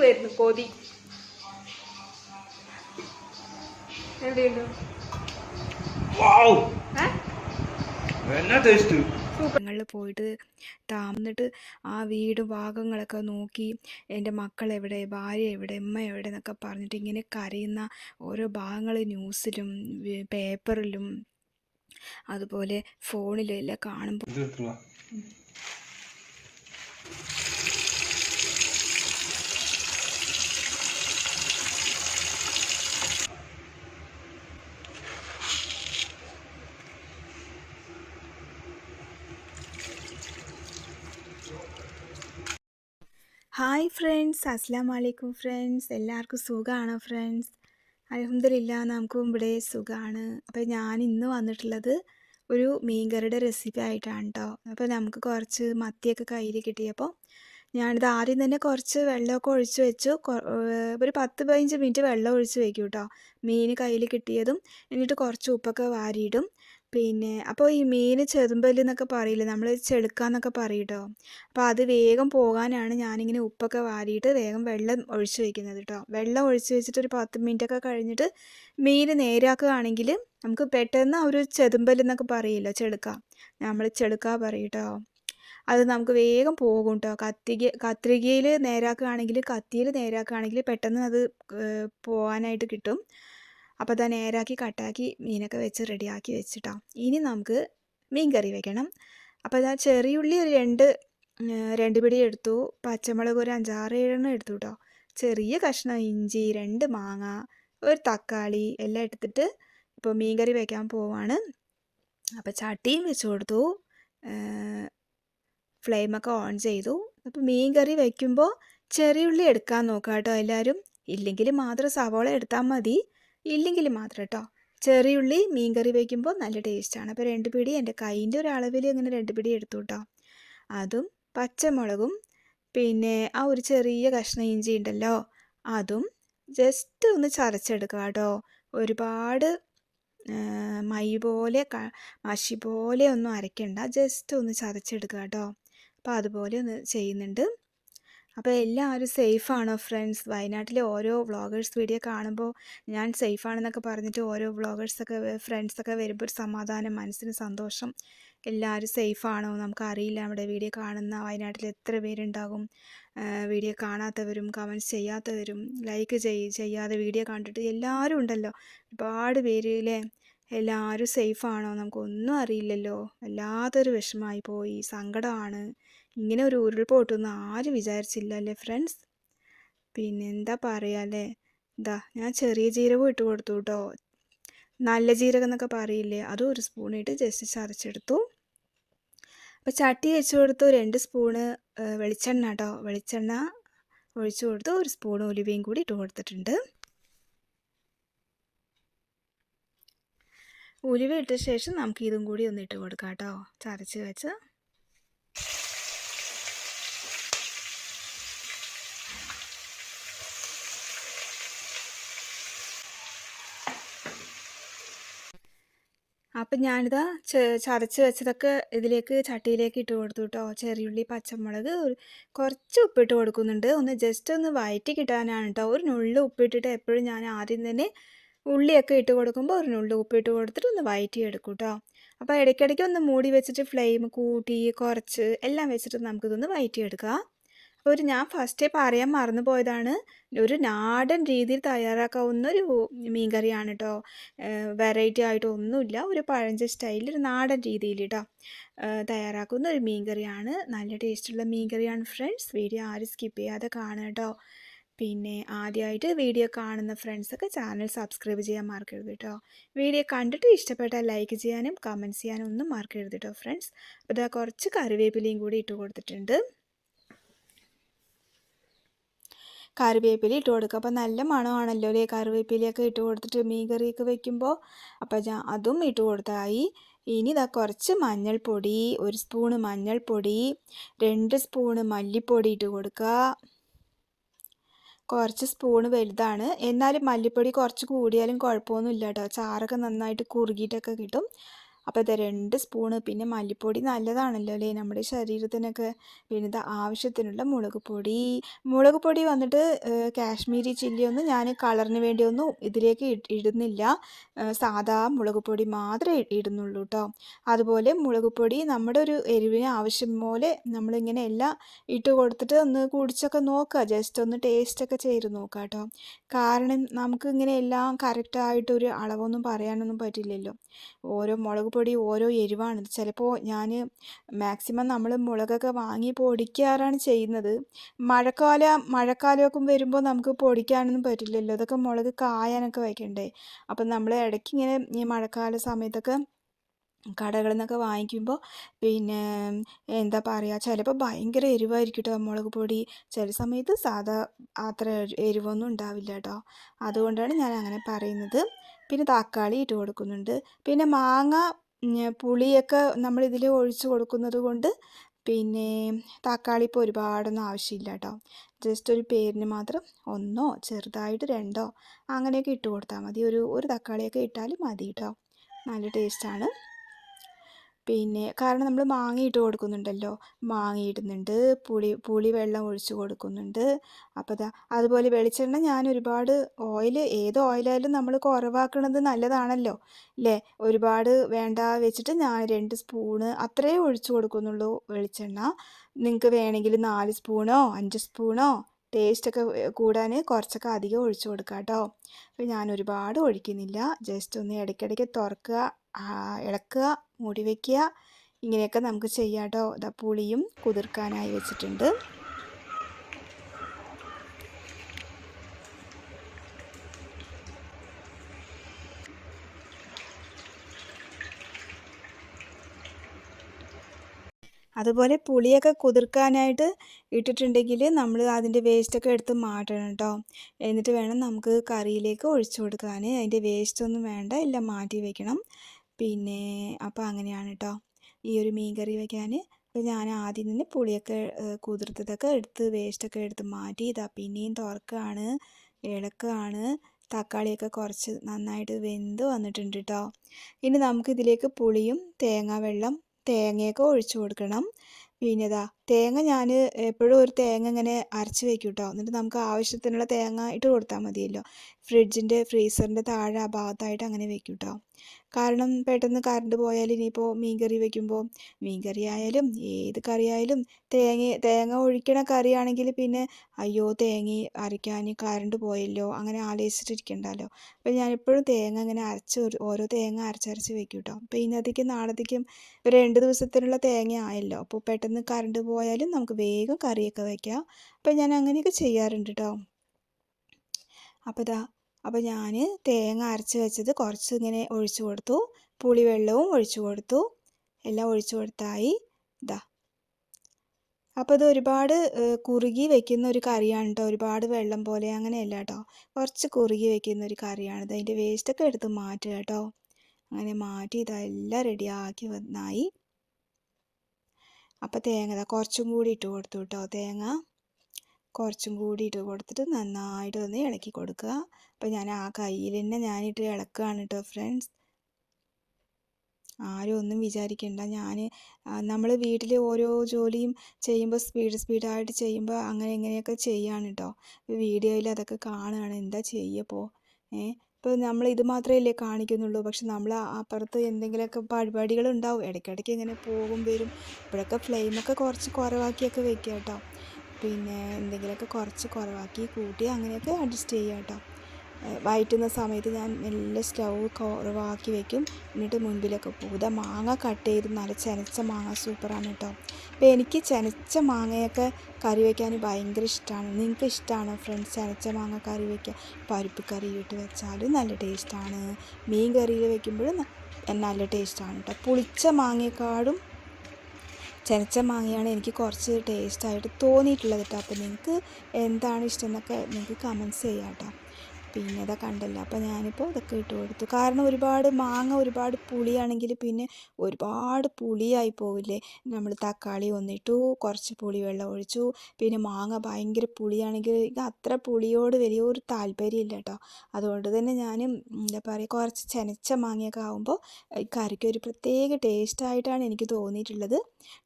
വരുന്നു കൊതി. ഞങ്ങളിൽ പോയിട്ട് താമന്നിട്ട് ആ വീട് ഭാഗങ്ങളൊക്കെ നോക്കി എന്റെ മക്കൾ എവിടെ ഭാര്യ എവിടെ ഉമ്മ എവിടെ എന്നൊക്കെ പറഞ്ഞിട്ട് ഇങ്ങനെ കരയുന്ന ഓരോ ഭാഗങ്ങൾ ന്യൂസിലും പേപ്പറിലും അതുപോലെ ഫോണിലും എല്ലാം കാണുമ്പോൾ ഹായ് ഫ്രണ്ട്സ് അസ്സാം വലൈക്കും ഫ്രണ്ട്സ് എല്ലാവർക്കും സുഖമാണോ ഫ്രണ്ട്സ് അലഹമില്ല നമുക്കും ഇവിടെ സുഖമാണ് അപ്പോൾ ഞാൻ ഇന്ന് വന്നിട്ടുള്ളത് ഒരു മീൻകറിയുടെ റെസിപ്പി ആയിട്ടാണ് കേട്ടോ അപ്പോൾ നമുക്ക് കുറച്ച് മത്തിയൊക്കെ കയ്യിൽ കിട്ടിയപ്പോൾ ഞാനിത് ആദ്യം തന്നെ കുറച്ച് വെള്ളമൊക്കെ ഒഴിച്ച് വെച്ചു. ഒരു പത്ത് പതിനഞ്ച് മിനിറ്റ് വെള്ളം ഒഴിച്ച് വെക്കും കേട്ടോ മീൻ കയ്യിൽ കിട്ടിയതും എന്നിട്ട് കുറച്ച് ഉപ്പൊക്കെ വാരിയിടും. പിന്നെ അപ്പോൾ ഈ മീൻ ചെതുമ്പൽ എന്നൊക്കെ പറയില്ലേ? നമ്മൾ ചെളുക്കാന്നൊക്കെ പറയും കേട്ടോ അപ്പോൾ അത് വേഗം പോകാനാണ് ഞാനിങ്ങനെ ഉപ്പൊക്കെ വാരിയിട്ട് വേഗം വെള്ളം ഒഴിച്ച് വെക്കുന്നത് കേട്ടോ വെള്ളം ഒഴിച്ച് വെച്ചിട്ട് ഒരു പത്ത് മിനിറ്റൊക്കെ കഴിഞ്ഞിട്ട് മീൻ നേരാക്കുകയാണെങ്കിൽ നമുക്ക് പെട്ടെന്ന് ഒരു ചെതുമ്പൽ എന്നൊക്കെ പറയില്ല? ചെളുക്ക നമ്മൾ ചെളുക്ക പറയും കേട്ടോ അത് നമുക്ക് വേഗം പോകും കേട്ടോ കത്തിക കത്രികയിൽ നേരാക്കുകയാണെങ്കിൽ കത്തിയിൽ നേരാക്കുകയാണെങ്കിൽ പെട്ടെന്ന് അത് പോകാനായിട്ട് കിട്ടും. അപ്പോൾ അത് നേരാക്കി കട്ടാക്കി മീനൊക്കെ വെച്ച് റെഡിയാക്കി വെച്ചിട്ടോ. ഇനി നമുക്ക് മീൻ കറി വെക്കണം. അപ്പോൾ ഇതാ ചെറിയുള്ളി ഒരു രണ്ട് രണ്ട് പിടി എടുത്തു. പച്ചമുളക് ഒരു അഞ്ചാറ് ഏഴെണ്ണം എടുത്തു കേട്ടോ ചെറിയ കഷ്ണം ഇഞ്ചി രണ്ട് മാങ്ങ ഒരു തക്കാളി എല്ലാം എടുത്തിട്ട് ഇപ്പോൾ മീൻ കറി വയ്ക്കാൻ പോവാണ്. അപ്പോൾ ചട്ടിയും വെച്ച് കൊടുത്തു. ഫ്ലെയിമൊക്കെ ഓൺ ചെയ്തു. അപ്പോൾ മീൻ കറി വയ്ക്കുമ്പോൾ ചെറിയുള്ളി എടുക്കാൻ നോക്കാം കേട്ടോ എല്ലാവരും ഇല്ലെങ്കിൽ മാത്രം സവോള എടുത്താൽ മതി. ഇല്ലെങ്കിൽ മാത്രം കേട്ടോ ചെറിയുള്ളി മീൻ കറി വയ്ക്കുമ്പോൾ നല്ല ടേസ്റ്റാണ് അപ്പോൾ രണ്ട് പിടി എന്റെ കൈന്റെ ഒരു അളവിൽ ഇങ്ങനെ രണ്ട് പിടി എടുത്തു കേട്ടോ അതും പച്ചമുളകും പിന്നെ ആ ഒരു ചെറിയ കഷ്ണം ഇഞ്ചി ഉണ്ടല്ലോ അതും ജസ്റ്റ് ഒന്ന് ചതച്ചെടുക്കുക കേട്ടോ ഒരുപാട് മൈ പോലെ മഷി പോലെ ഒന്നും അരയ്ക്കണ്ട ജസ്റ്റ് ഒന്ന് ചതച്ചെടുക്കുക കേട്ടോ അപ്പോൾ അതുപോലെ ഒന്ന് ചെയ്യുന്നുണ്ട്. അപ്പോൾ എല്ലാവരും സേഫാണോ ഫ്രണ്ട്സ്? വയനാട്ടിലെ ഓരോ വ്ളോഗേഴ്സ് വീഡിയോ കാണുമ്പോൾ ഞാൻ സേഫാണെന്നൊക്കെ പറഞ്ഞിട്ട് ഓരോ വ്ളോഗേഴ്സൊക്കെ ഫ്രണ്ട്സൊക്കെ വരുമ്പോൾ ഒരു സമാധാനം മനസ്സിന് സന്തോഷം. എല്ലാവരും സേഫാണോ? നമുക്കറിയില്ല നമ്മുടെ വീഡിയോ കാണുന്ന വയനാട്ടിൽ എത്ര പേരുണ്ടാകും. വീഡിയോ കാണാത്തവരും കമന്റ്സ് ചെയ്യാത്തവരും ലൈക്ക് ചെയ് ചെയ്യാതെ വീഡിയോ കണ്ടിട്ട് എല്ലാവരും ഉണ്ടല്ലോ. ഒരുപാട് പേര് എല്ലാവരും സേഫാണോ? നമുക്കൊന്നും അറിയില്ലല്ലോ. വല്ലാത്തൊരു വിഷമമായി പോയി. സങ്കടമാണ്. ഇങ്ങനെ ഒരു ഉരുൾപൊട്ടുമെന്ന് ആരും വിചാരിച്ചില്ല അല്ലേ ഫ്രണ്ട്സ് പിന്നെ എന്താ പറയുക അല്ലേ എന്താ ഞാൻ ചെറിയ ജീരകം ഇട്ട് കൊടുത്തു കേട്ടോ നല്ല ജീരകം എന്നൊക്കെ പറയില്ലേ? അതും ഒരു സ്പൂൺ ഇട്ട് ജസ്റ്റ് ചതച്ചെടുത്തു. അപ്പോൾ ചട്ടി വെച്ച് കൊടുത്തു രണ്ട് സ്പൂണ് വെളിച്ചെണ്ണ കേട്ടോ വെളിച്ചെണ്ണ ഒഴിച്ചു കൊടുത്തു. ഒരു സ്പൂൺ ഉലുവയും കൂടി ഇട്ട് കൊടുത്തിട്ടുണ്ട്. ഉലുവ ഇട്ട ശേഷം നമുക്ക് ഇതും കൂടി ഒന്ന് ഇട്ട് കൊടുക്കാം കേട്ടോ ചതച്ച് വെച്ച് അപ്പം ഞാനിത് ചതച്ച് വെച്ചതൊക്കെ ഇതിലേക്ക് ചട്ടിയിലേക്ക് ഇട്ട് കൊടുത്തു കേട്ടോ ചെറിയുള്ളി പച്ചമുളക് ഒരു കുറച്ച് ഉപ്പിട്ട് കൊടുക്കുന്നുണ്ട്. ഒന്ന് ജസ്റ്റ് ഒന്ന് വയറ്റി കിട്ടാനാണ് കേട്ടോ ഒരു നുള്ളു ഉപ്പിട്ടിട്ട് എപ്പോഴും ഞാൻ ആദ്യം തന്നെ ഉള്ളിയൊക്കെ ഇട്ട് കൊടുക്കുമ്പോൾ ഒരു നുള്ളു ഉപ്പിട്ട് കൊടുത്തിട്ട് ഒന്ന് വയറ്റി എടുക്കും കേട്ടോ അപ്പോൾ ഇടയ്ക്കിടയ്ക്ക് ഒന്ന് മൂടി വെച്ചിട്ട് ഫ്ലെയിം കൂട്ടി കുറച്ച് എല്ലാം വെച്ചിട്ട് നമുക്കിതൊന്ന് വയറ്റിയെടുക്കാം അപ്പോൾ ഒരു ഞാൻ ഫസ്റ്റേ പറയാൻ മറന്നു പോയതാണ്. ഒരു നാടൻ രീതിയിൽ തയ്യാറാക്കാവുന്ന ഒരു മീൻ കറിയാണ് കേട്ടോ വെറൈറ്റി ആയിട്ട് ഒന്നുമില്ല. ഒരു പഴഞ്ച സ്റ്റൈലിൽ ഒരു നാടൻ രീതിയിൽ കേട്ടോ തയ്യാറാക്കുന്ന ഒരു മീൻ കറിയാണ് നല്ല ടേസ്റ്റുള്ള മീൻ കറിയാണ് ഫ്രണ്ട്സ് വീഡിയോ ആരും സ്കിപ്പ് ചെയ്യാതെ കാണുക കേട്ടോ പിന്നെ ആദ്യമായിട്ട് വീഡിയോ കാണുന്ന ഫ്രണ്ട്സൊക്കെ ചാനൽ സബ്സ്ക്രൈബ് ചെയ്യാൻ മറക്കരുത് കേട്ടോ വീഡിയോ കണ്ടിട്ട് ഇഷ്ടപ്പെട്ടാൽ ലൈക്ക് ചെയ്യാനും കമന്റ് ചെയ്യാനും ഒന്നും മറക്കരുത് കേട്ടോ ഫ്രണ്ട്സ് അപ്പോൾ ഇതാ കുറച്ച് കറിവേപ്പിലയും കൂടി ഇട്ട് കൊടുത്തിട്ടുണ്ട്. കറിവേപ്പില ഇട്ട് കൊടുക്കുക അപ്പോൾ നല്ല മണമാണല്ലോ അല്ലേ? കറിവേപ്പിലയൊക്കെ ഇട്ട് കൊടുത്തിട്ട് മീൻ കറിയൊക്കെ വെക്കുമ്പോൾ. അപ്പോൾ ഞാൻ അതും ഇട്ട് കൊടുത്തായി ഇനി ഇതാ കുറച്ച് മഞ്ഞൾപ്പൊടി ഒരു സ്പൂണ് മഞ്ഞൾപ്പൊടി രണ്ട് സ്പൂണ് മല്ലിപ്പൊടി ഇട്ട് കൊടുക്കുക. കുറച്ച് സ്പൂണ് വലുതാണ്. എന്നാലും മല്ലിപ്പൊടി കുറച്ച് കൂടിയാലും കുഴപ്പമൊന്നുമില്ല കേട്ടോ. ചാറൊക്കെ നന്നായിട്ട് കുറുകിയിട്ടൊക്കെ കിട്ടും. അപ്പോൾ ഇത് രണ്ട് സ്പൂണ് പിന്നെ മല്ലിപ്പൊടി നല്ലതാണല്ലോ അല്ലേ? നമ്മുടെ ശരീരത്തിനൊക്കെ പിന്നെ ഇത് ആവശ്യത്തിനുള്ള മുളക് പൊടി. മുളക് പൊടി വന്നിട്ട് കാശ്മീരി ചില്ലി ഒന്നും ഞാൻ കളറിന് വേണ്ടിയൊന്നും ഇതിലേക്ക് ഇടുന്നില്ല. സാധാ മുളക് പൊടി മാത്രമേ ഇടുന്നുള്ളൂ കേട്ടോ അതുപോലെ മുളക് പൊടി നമ്മുടെ ഒരു എരിവിന് ആവശ്യം പോലെ നമ്മളിങ്ങനെ എല്ലാം ഇട്ട് കൊടുത്തിട്ട് ഒന്ന് കുടിച്ചൊക്കെ നോക്കുക ജസ്റ്റ് ഒന്ന് ടേസ്റ്റൊക്കെ ചെയ്ത് നോക്കുക കേട്ടോ കാരണം നമുക്ക് ഇങ്ങനെ എല്ലാം കറക്റ്റായിട്ടൊരു അളവൊന്നും പറയാനൊന്നും പറ്റില്ലല്ലോ. ഓരോ മുളക് പൊടി ഓരോ എരിവാണ്. ചിലപ്പോൾ ഞാൻ മാക്സിമം നമ്മൾ മുളകൊക്കെ വാങ്ങി പൊടിക്കാറാണ് ചെയ്യുന്നത്. മഴക്കാല മഴക്കാലമൊക്കെ വരുമ്പോൾ നമുക്ക് പൊടിക്കാനൊന്നും പറ്റില്ലല്ലോ. അതൊക്കെ മുളക് കായാനൊക്കെ വയ്ക്കണ്ടേ? അപ്പം നമ്മൾ ഇടയ്ക്ക് ഇങ്ങനെ ഈ മഴക്കാല സമയത്തൊക്കെ കടകളിൽ നിന്നൊക്കെ വാങ്ങിക്കുമ്പോൾ പിന്നെ എന്താ പറയുക ചിലപ്പോൾ ഭയങ്കര എരിവായിരിക്കും കേട്ടോ മുളക് പൊടി. ചില സമയത്ത് സാധാ അത്ര എരിവൊന്നും ഉണ്ടാവില്ല കേട്ടോ അതുകൊണ്ടാണ് ഞാൻ അങ്ങനെ പറയുന്നത്. പിന്നെ തക്കാളി ഇട്ട് കൊടുക്കുന്നുണ്ട്. പിന്നെ മാങ്ങ പുളിയൊക്കെ നമ്മൾ ഇതിൽ ഒഴിച്ച് കൊടുക്കുന്നത് കൊണ്ട് പിന്നെ തക്കാളി ഇപ്പോൾ ഒരുപാടൊന്നും ആവശ്യമില്ല കേട്ടോ ജസ്റ്റ് ഒരു പേരിന് മാത്രം ഒന്നോ ചെറുതായിട്ട് രണ്ടോ അങ്ങനെയൊക്കെ ഇട്ട് കൊടുത്താൽ മതി. ഒരു ഒരു തക്കാളിയൊക്കെ ഇട്ടാൽ മതി കേട്ടോ നല്ല ടേസ്റ്റാണ് പിന്നെ കാരണം നമ്മൾ മാങ്ങ ഇട്ട് കൊടുക്കുന്നുണ്ടല്ലോ. മാങ്ങ ഇടുന്നുണ്ട് പുളി പുളി വെള്ളം ഒഴിച്ച് കൊടുക്കുന്നുണ്ട്. അപ്പോൾ ദാ അതുപോലെ വെളിച്ചെണ്ണ ഞാൻ ഒരുപാട് ഓയിൽ ഏത് ഓയിലായാലും നമ്മൾ കുറവാക്കുന്നത് നല്ലതാണല്ലോ. അല്ലേ ഒരുപാട് വേണ്ട വെച്ചിട്ട് ഞാൻ രണ്ട് സ്പൂണ് അത്രയേ ഒഴിച്ച് കൊടുക്കുന്നുള്ളൂ വെളിച്ചെണ്ണ. നിങ്ങൾക്ക് വേണമെങ്കിൽ നാല് സ്പൂണോ അഞ്ച് സ്പൂണോ ടേസ്റ്റൊക്കെ കൂടാൻ കുറച്ചൊക്കെ അധികം ഒഴിച്ചു കൊടുക്കാം കേട്ടോ അപ്പോൾ ഞാൻ ഒരുപാട് ഒഴിക്കുന്നില്ല. ജസ്റ്റ് ഒന്ന് ഇടയ്ക്കിടയ്ക്ക് തുറക്കുക. ഇളക്കുക മൂടി വയ്ക്കുക ഇങ്ങനെയൊക്കെ നമുക്ക് ചെയ്യാം കേട്ടോ ഇതാ പുളിയും കുതിർക്കാനായി വെച്ചിട്ടുണ്ട്. അതുപോലെ പുളിയൊക്കെ കുതിർക്കാനായിട്ട് ഇട്ടിട്ടുണ്ടെങ്കിൽ നമ്മൾ അതിന്റെ വേസ്റ്റൊക്കെ എടുത്ത് മാറ്റണം കേട്ടോ എന്നിട്ട് വേണം നമുക്ക് കറിയിലേക്ക് ഒഴിച്ചു കൊടുക്കാൻ അതിന്റെ വേസ്റ്റൊന്നും വേണ്ട. എല്ലാം മാറ്റി വെക്കണം. പിന്നെ അപ്പോൾ അങ്ങനെയാണ് കേട്ടോ ഈ ഒരു മീൻ കറി വയ്ക്കാൻ അപ്പോൾ ഞാൻ ആദ്യം തന്നെ പുളിയൊക്കെ കുതിർത്തതൊക്കെ എടുത്ത് വേസ്റ്റൊക്കെ എടുത്ത് മാറ്റി ഇതാ പിന്നെയും തുറക്കുകയാണ് ഇളക്കുകയാണ് തക്കാളിയൊക്കെ കുറച്ച് നന്നായിട്ട് വെന്ത് വന്നിട്ടുണ്ട് കേട്ടോ ഇനി നമുക്കിതിലേക്ക് പുളിയും തേങ്ങാ വെള്ളം തേങ്ങയൊക്കെ ഒഴിച്ചു കൊടുക്കണം. പിന്നെ ഇതാ തേങ്ങ ഞാൻ എപ്പോഴും ഒരു തേങ്ങ ഇങ്ങനെ അരച്ച് വെക്കും കേട്ടോ എന്നിട്ട് നമുക്ക് ആവശ്യത്തിനുള്ള തേങ്ങ ഇട്ട് കൊടുത്താൽ മതിയല്ലോ. ഫ്രിഡ്ജിന്റെ ഫ്രീസറിന്റെ താഴെ ആ ഭാഗത്തായിട്ട് അങ്ങനെ വെക്കും കേട്ടോ കാരണം പെട്ടെന്ന് കറണ്ട് പോയാൽ ഇനിയിപ്പോൾ മീൻകറി വെക്കുമ്പോൾ മീൻകറി ആയാലും ഏത് കറി ആയാലും തേങ്ങ തേങ്ങ ഒഴിക്കണ കറിയാണെങ്കിൽ പിന്നെ അയ്യോ തേങ്ങ അരയ്ക്കാൻ കറണ്ട് പോയല്ലോ അങ്ങനെ ആലോചിച്ചിട്ടിരിക്കണ്ടല്ലോ. അപ്പോൾ ഞാൻ എപ്പോഴും തേങ്ങ ഇങ്ങനെ അരച്ച് ഓരോ തേങ്ങ അരച്ചരച്ച് വെക്കും കേട്ടോ അപ്പോൾ ഇന്നത്തേക്കും നാളത്തേക്കും ഒരു രണ്ട് ദിവസത്തിനുള്ള തേങ്ങ ആയല്ലോ. അപ്പോൾ പെട്ടെന്ന് കറണ്ട് പോയാലും നമുക്ക് വേഗം കറിയൊക്കെ വയ്ക്കാം അപ്പോൾ ഞാൻ അങ്ങനെയൊക്കെ ചെയ്യാറുണ്ട് കേട്ടോ അപ്പോൾ ഇതാ അപ്പോൾ ഞാൻ തേങ്ങ അരച്ച് വെച്ചത് കുറച്ച് ഇങ്ങനെ ഒഴിച്ചു കൊടുത്തു. പുളിവെള്ളവും ഒഴിച്ചു കൊടുത്തു. എല്ലാം ഒഴിച്ചു കൊടുത്തായി. ഇതാ അപ്പോൾ ഇത് ഒരുപാട് കുറുകി വെക്കുന്ന ഒരു കറിയാണ് കേട്ടോ ഒരുപാട് വെള്ളം പോലെ അങ്ങനെയല്ല കേട്ടോ കുറച്ച് കുറുകി വെക്കുന്ന ഒരു കറിയാണിത്. അതിന്റെ വേസ്റ്റൊക്കെ എടുത്ത് മാറ്റുക കേട്ടോ അങ്ങനെ മാറ്റി ഇതെല്ലാം റെഡിയാക്കി വന്നായി. അപ്പോൾ തേങ്ങ കുറച്ചും കൂടി ഇട്ട് കൊടുത്തു കേട്ടോ തേങ്ങ കുറച്ചും കൂടി ഇട്ട് കൊടുത്തിട്ട് നന്നായിട്ട് ഒന്ന് ഇളക്കി കൊടുക്കുക. അപ്പോൾ ഞാൻ ആ കയ്യിൽ തന്നെ ഞാനിട്ട് ഇളക്കുകയാണ് കേട്ടോ ഫ്രണ്ട്സ് ആരും ഒന്നും വിചാരിക്കണ്ട. ഞാൻ നമ്മൾ വീട്ടിൽ ഓരോ ജോലിയും ചെയ്യുമ്പോൾ സ്പീഡ് സ്പീഡായിട്ട് ചെയ്യുമ്പോൾ അങ്ങനെ ഇങ്ങനെയൊക്കെ ചെയ്യാണ് കേട്ടോ വീഡിയോയിൽ അതൊക്കെ കാണുകയാണ്. എന്താ ചെയ്യപ്പോൾ ഏ ഇപ്പോൾ നമ്മൾ ഇത് മാത്രമല്ലേ കാണിക്കുന്നുള്ളൂ. പക്ഷെ നമ്മൾ അപ്പുറത്ത് എന്തെങ്കിലുമൊക്കെ പരിപാടികൾ ഉണ്ടാവും. ഇടയ്ക്കിടയ്ക്ക് ഇങ്ങനെ പോകും വരും. ഇപ്പോഴൊക്കെ ഫ്ലെയിമൊക്കെ കുറച്ച് കുറവാക്കിയൊക്കെ വെക്കുക കേട്ടോ. പിന്നെ എന്തെങ്കിലുമൊക്കെ കുറച്ച് കുറവാക്കി കൂട്ടി അങ്ങനെയൊക്കെ അഡ്ജസ്റ്റ് ചെയ്യുക കേട്ടോ. വഴറ്റുന്ന സമയത്ത് ഞാൻ നല്ല സ്റ്റൗ കുറവാക്കി വെക്കും. എന്നിട്ട് മുൻപിലൊക്കെ പോകും. ഇതാ മാങ്ങ കട്ട് ചെയ്ത് നല്ല ചനച്ച മാങ്ങ സൂപ്പറാണ് കേട്ടോ അപ്പോൾ എനിക്ക് ചനച്ച മാങ്ങയൊക്കെ കറി വയ്ക്കാൻ ഭയങ്കര ഇഷ്ടമാണ് നിങ്ങൾക്ക് ഇഷ്ടമാണോ ഫ്രണ്ട്സ് ചനച്ച മാങ്ങ കറി വയ്ക്കുക പരിപ്പ് കറി ഇട്ട് വെച്ചാൽ നല്ല ടേസ്റ്റാണ് മീൻ കറിയിൽ വെക്കുമ്പോഴും ന- നല്ല ടേസ്റ്റാണ് കേട്ടോ പുളിച്ച മാങ്ങയെക്കാളും ചനച്ച മാങ്ങയാണ് എനിക്ക് കുറച്ച് ടേസ്റ്റായിട്ട് തോന്നിയിട്ടുള്ളത് കേട്ടോ അപ്പോൾ നിങ്ങൾക്ക് എന്താണ് ഇഷ്ടം എന്നൊക്കെ നിങ്ങൾക്ക് കമൻസ് ചെയ്യാം കേട്ടോ പിന്നെ ഇതാ കണ്ടല്ലോ. അപ്പോൾ ഞാനിപ്പോൾ ഇതൊക്കെ ഇട്ട് കൊടുത്തു. കാരണം ഒരുപാട് മാങ്ങ ഒരുപാട് പുളിയാണെങ്കിൽ പിന്നെ ഒരുപാട് പുളിയായി പോവില്ലേ? നമ്മൾ തക്കാളി ഒന്നിട്ടു കുറച്ച് പുളി വെള്ളം ഒഴിച്ചു. പിന്നെ മാങ്ങ ഭയങ്കര പുളിയാണെങ്കിൽ അത്ര പുളിയോട് വലിയൊരു താല്പര്യമില്ല കേട്ടോ അതുകൊണ്ട് തന്നെ ഞാൻ എന്താ പറയുക കുറച്ച് ചെനച്ച മാങ്ങയൊക്കെ ആകുമ്പോൾ കറിക്ക് ഒരു പ്രത്യേക ടേസ്റ്റായിട്ടാണ് എനിക്ക് തോന്നിയിട്ടുള്ളത്.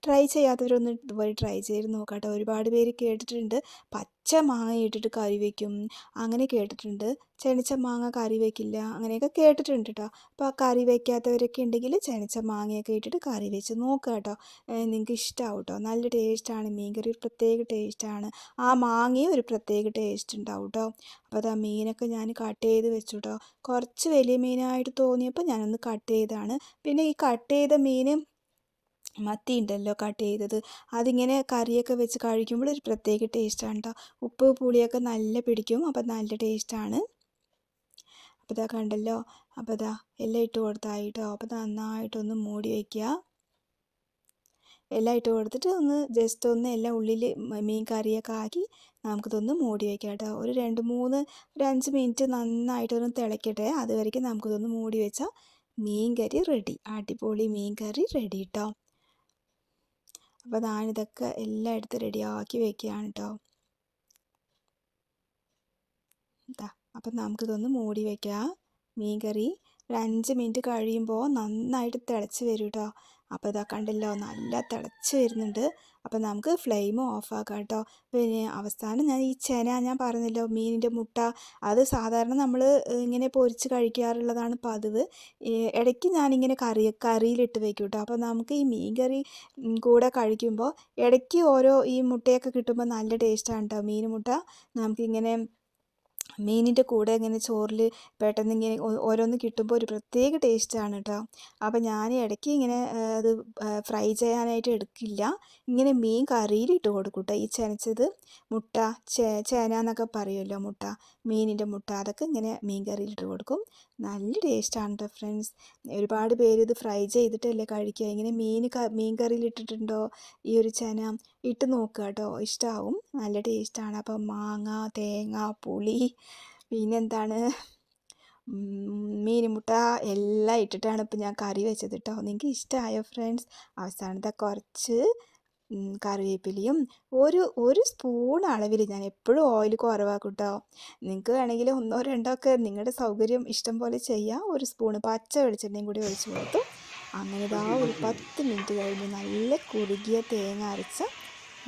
ട്രൈ ചെയ്യാത്തവരൊന്ന് ഇതുപോലെ ട്രൈ ചെയ്ത് നോക്കാം കേട്ടോ ഒരുപാട് പേര് കേട്ടിട്ടുണ്ട്. പച്ച മാങ്ങ ഇട്ടിട്ട് കറി വയ്ക്കും അങ്ങനെ കേട്ടിട്ടുണ്ട്. ചെനച്ച മാങ്ങ കറി വയ്ക്കില്ല അങ്ങനെയൊക്കെ കേട്ടിട്ടുണ്ട് കേട്ടോ അപ്പോൾ ആ കറി വയ്ക്കാത്തവരൊക്കെ ഉണ്ടെങ്കിൽ ചെനച്ച മാങ്ങയൊക്കെ ഇട്ടിട്ട് കറി വെച്ച് നോക്കുക കേട്ടോ. നിങ്ങൾക്ക് ഇഷ്ടമാവും കേട്ടോ. നല്ല ടേസ്റ്റാണ് മീൻകറി ഒരു പ്രത്യേക ടേസ്റ്റാണ് ആ മാങ്ങയും ഒരു പ്രത്യേക ടേസ്റ്റ് ഉണ്ടാവും കേട്ടോ. അപ്പോൾ അത് ആ മീനൊക്കെ ഞാൻ കട്ട് ചെയ്ത് വെച്ചു കേട്ടോ. കുറച്ച് വലിയ മീനായിട്ട് തോന്നിയപ്പോൾ ഞാനൊന്ന് കട്ട് ചെയ്താണ്. പിന്നെ ഈ കട്ട് ചെയ്ത മീൻ മത്തി ഉണ്ടല്ലോ കട്ട് ചെയ്തത്. അതിങ്ങനെ കറിയൊക്കെ വെച്ച് കഴിക്കുമ്പോൾ ഒരു പ്രത്യേക ടേസ്റ്റാണ് കേട്ടോ ഉപ്പ് പുളിയൊക്കെ നല്ല പിടിക്കും. അപ്പം നല്ല ടേസ്റ്റാണ് അപ്പോൾ ഇതാ കണ്ടല്ലോ. അപ്പോൾ ഇതാ എല്ലാം ഇട്ട് കൊടുത്തായിട്ടോ അപ്പോൾ നന്നായിട്ടൊന്ന് മൂടി വയ്ക്കുക എല്ലാം ഇട്ട് കൊടുത്തിട്ട് ഒന്ന് ജസ്റ്റ് ഒന്ന് എല്ലാം ഉള്ളിൽ മീൻ കറിയൊക്കെ ആക്കി നമുക്കിതൊന്ന് മൂടി വയ്ക്കാം കേട്ടോ ഒരു രണ്ട് മൂന്ന് ഒരു അഞ്ച് മിനിറ്റ് നന്നായിട്ടൊന്ന് തിളയ്ക്കട്ടെ അതുവരേക്കും നമുക്കിതൊന്ന് മൂടി വെച്ചാൽ മീൻ കറി റെഡി അടിപൊളി മീൻ കറി റെഡി കേട്ടോ അപ്പോൾ ഞാനിതൊക്കെ എല്ലാം എടുത്ത് റെഡിയാക്കി വെക്കുകയാണ് കേട്ടോ ഇതാ അപ്പം നമുക്കിതൊന്ന് മൂടി വയ്ക്കാം മീൻകറി ഒരു അഞ്ച് മിനിറ്റ് കഴിയുമ്പോൾ നന്നായിട്ട് തിളച്ച് വരും കേട്ടോ അപ്പോൾ ഇതാ കണ്ടല്ലോ നല്ല തിളച്ച് വരുന്നുണ്ട്. അപ്പോൾ നമുക്ക് ഫ്ലെയിം ഓഫാക്കാം കേട്ടോ. പിന്നെ അവസാനം ഞാൻ ഈ ചെന ഞാൻ പറഞ്ഞല്ലോ മീനിന്റെ മുട്ട അത് സാധാരണ നമ്മൾ ഇങ്ങനെ പൊരിച്ച് കഴിക്കാറുള്ളതാണ് പതിവ്. ഇടയ്ക്ക് ഞാനിങ്ങനെ കറി കറിയിലിട്ട് വെക്കും കേട്ടോ. അപ്പോൾ നമുക്ക് ഈ മീൻ കറി കൂടെ കഴിക്കുമ്പോൾ ഇടയ്ക്ക് ഓരോ ഈ മുട്ടയൊക്കെ കിട്ടുമ്പോൾ നല്ല ടേസ്റ്റാണ് കേട്ടോ മീൻ മുട്ട. നമുക്കിങ്ങനെ മീനിന്റെ കൂടെ ഇങ്ങനെ ചോറിൽ പെട്ടെന്ന് ഇങ്ങനെ ഓരോന്ന് കിട്ടുമ്പോൾ ഒരു പ്രത്യേക ടേസ്റ്റാണ് കേട്ടോ അപ്പോൾ ഞാൻ ഇടയ്ക്ക് ഇങ്ങനെ അത് ഫ്രൈ ചെയ്യാനായിട്ട് എടുക്കില്ല. ഇങ്ങനെ മീൻ കറിയിലിട്ട് കൊടുക്കും കേട്ടോ ഈ ചനച്ചത് മുട്ട ചേ ചേന എന്നൊക്കെ പറയുമല്ലോ മുട്ട മീനിന്റെ മുട്ട അതൊക്കെ ഇങ്ങനെ മീൻ കറിയിൽ ഇട്ട് കൊടുക്കും. നല്ല ടേസ്റ്റാണ് കേട്ടോ ഫ്രണ്ട്സ് ഒരുപാട് പേര് ഇത് ഫ്രൈ ചെയ്തിട്ടല്ലേ കഴിക്കുക. ഇങ്ങനെ മീൻ മീൻ കറിയിൽ ഇട്ടിട്ടുണ്ടോ? ഈ ഒരു ചെന ഇട്ട് നോക്കുക കേട്ടോ. ഇഷ്ടമാവും നല്ല ടേസ്റ്റാണ്. അപ്പം മാങ്ങ തേങ്ങ പുളി പിന്നെന്താണ്? മീനുമുട്ട എല്ലാം ഇട്ടിട്ടാണ് ഇപ്പം ഞാൻ കറി വെച്ചത് കേട്ടോ. നിങ്ങൾക്ക് ഇഷ്ടമായോ ഫ്രണ്ട്സ്? അവസാനത്തെ കുറച്ച് കറിവേപ്പിലയും ഒരു ഒരു സ്പൂൺ അളവിൽ ഞാൻ എപ്പോഴും ഓയിൽ കുറവാക്കും കേട്ടോ. നിങ്ങൾക്ക് വേണമെങ്കിൽ ഒന്നോ രണ്ടോ ഒക്കെ നിങ്ങളുടെ സൗകര്യം ഇഷ്ടം പോലെ ചെയ്യാം. ഒരു സ്പൂൺ പച്ച വെളിച്ചെണ്ണയും കൂടി ഒഴിച്ച് കൊടുത്തു. അങ്ങനെ ഇതാ ഒരു പത്ത് മിനിറ്റ് കഴിഞ്ഞ് നല്ല കുറുകിയ തേങ്ങ അരച്ച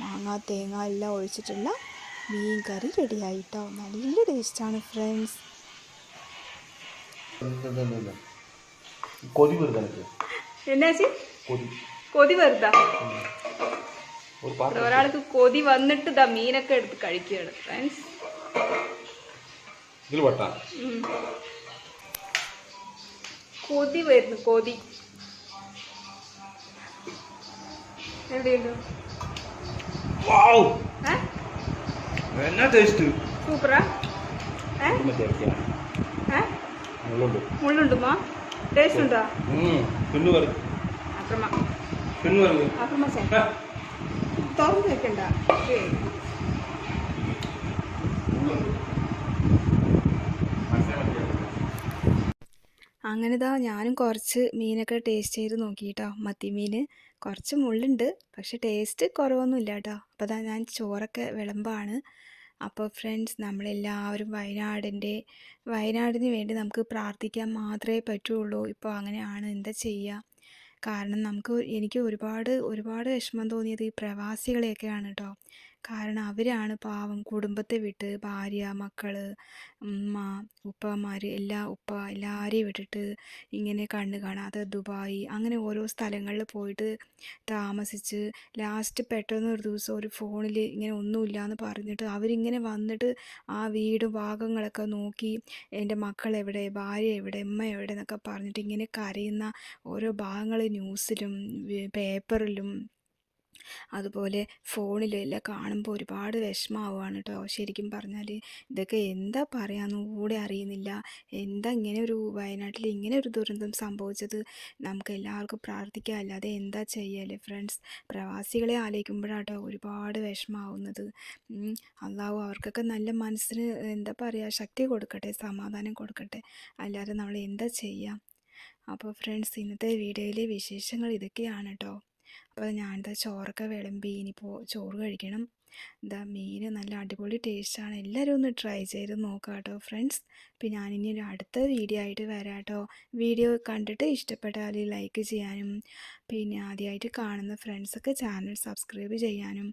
മാങ്ങ തേങ്ങ എല്ലാം ഒഴിച്ചിട്ടുള്ള മീൻ കറി റെഡിയായിട്ടോ. നല്ല ടേസ്റ്റാണ് ഫ്രണ്ട്സ്. കൊതി എന്നാച്ചി കൊതി. വെറുതാ ഒരാൾക്ക് കൊതി വന്നിട്ട് ഇതാ മീനൊക്കെ എടുത്ത് കഴിക്കുകയാണ് ഫ്രണ്ട്സ്. കൊതി വരുന്നു കൊതി. എവിടെയുണ്ട്? വാവ് ഏ എന്നാ ടേസ്റ്റ് സൂപ്പറാ ഏ മറ്റേ ഏ മുള്ളുണ്ട് മുള്ളുണ്ടുമാ ടേസ്റ്റ് ഉണ്ടോ പിന്നു പറ അത്രമാ പിന്നു പറ അങ്ങനെ ഇതാ ഞാനും കുറച്ച് മീനൊക്കെ ടേസ്റ്റ് ചെയ്ത് നോക്കി മത്തി മീൻ കുറച്ച് മുള്ളുണ്ട് പക്ഷെ ടേസ്റ്റ് കുറവൊന്നുമില്ല കേട്ടോ അപ്പോൾ അതാ ഞാൻ ചോറൊക്കെ വിളമ്പാണ്. അപ്പോൾ ഫ്രണ്ട്സ് നമ്മളെല്ലാവരും വയനാടിന്റെ വയനാടിന് വേണ്ടി നമുക്ക് പ്രാർത്ഥിക്കാൻ മാത്രമേ പറ്റുള്ളൂ. ഇപ്പോൾ അങ്ങനെയാണ് എന്താ ചെയ്യുക കാരണം നമുക്ക് എനിക്ക് ഒരുപാട് ഒരുപാട് വിഷമം തോന്നിയത് ഈ പ്രവാസികളെയൊക്കെയാണ് കേട്ടോ കാരണം അവരാണ് പാവം കുടുംബത്തെ വിട്ട് ഭാര്യ മക്കൾ ഉമ്മ ഉപ്പമാർ എല്ലാ ഉപ്പ എല്ലാവരെയും വിട്ടിട്ട് ഇങ്ങനെ കണ്ണ് കാണാതെ ദുബായ് അങ്ങനെ ഓരോ സ്ഥലങ്ങളിൽ പോയിട്ട് താമസിച്ച് ലാസ്റ്റ് പെട്ടെന്ന് ഒരു ദിവസം ഒരു ഫോണിൽ ഇങ്ങനെ ഒന്നുമില്ല എന്ന് പറഞ്ഞിട്ട് അവരിങ്ങനെ വന്നിട്ട് ആ വീടും ഭാഗങ്ങളൊക്കെ നോക്കി എന്റെ മക്കൾ എവിടെ ഭാര്യ എവിടെ ഉമ്മ എവിടെ എന്നൊക്കെ പറഞ്ഞിട്ട് ഇങ്ങനെ കരയുന്ന ഓരോ ഭാഗങ്ങൾ ന്യൂസിലും പേപ്പറിലും അതുപോലെ ഫോണിലെല്ലാം കാണുമ്പോൾ ഒരുപാട് വിഷമാവുകയാണ് കേട്ടോ ശരിക്കും പറഞ്ഞാൽ ഇതൊക്കെ എന്താ പറയാമെന്ന് കൂടെ അറിയുന്നില്ല. എന്താ ഇങ്ങനെ ഒരു വയനാട്ടിൽ ഇങ്ങനെ ഒരു ദുരന്തം സംഭവിച്ചത്? നമുക്ക് എല്ലാവർക്കും പ്രാർത്ഥിക്കാം. അല്ലാതെ എന്താ ചെയ്യല്ലേ ഫ്രണ്ട്സ് പ്രവാസികളെ ആലോചിക്കുമ്പോഴാട്ടോ ഒരുപാട് വിഷമാവുന്നത്. അള്ളാഹു അവർക്കൊക്കെ നല്ല മനസ്സിന് എന്താ പറയുക ശക്തി കൊടുക്കട്ടെ സമാധാനം കൊടുക്കട്ടെ. അല്ലാതെ നമ്മൾ എന്താ ചെയ്യുക അപ്പോൾ ഫ്രണ്ട്സ് ഇന്നത്തെ വീഡിയോയിലെ വിശേഷങ്ങൾ ഇതൊക്കെയാണ് കേട്ടോ അപ്പോൾ ഞാനിത് ചോറൊക്കെ വിളമ്പി ഇനിയിപ്പോൾ ചോറ് കഴിക്കണം. ഇതാ മീൻ നല്ല അടിപൊളി ടേസ്റ്റാണ്. എല്ലാവരും ഒന്ന് ട്രൈ ചെയ്ത് നോക്കുക കേട്ടോ ഫ്രണ്ട്സ്. പിന്നെ ഞാനിനി ഒരു അടുത്ത വീഡിയോ ആയിട്ട് വരാം കേട്ടോ. വീഡിയോ കണ്ടിട്ട് ഇഷ്ടപ്പെട്ടാൽ ലൈക്ക് ചെയ്യാനും പിന്നെ ആദ്യമായിട്ട് കാണുന്ന ഫ്രണ്ട്സൊക്കെ ചാനൽ സബ്സ്ക്രൈബ് ചെയ്യാനും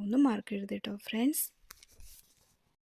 ഒന്നും മറക്കരുത് കേട്ടോ ഫ്രണ്ട്സ്.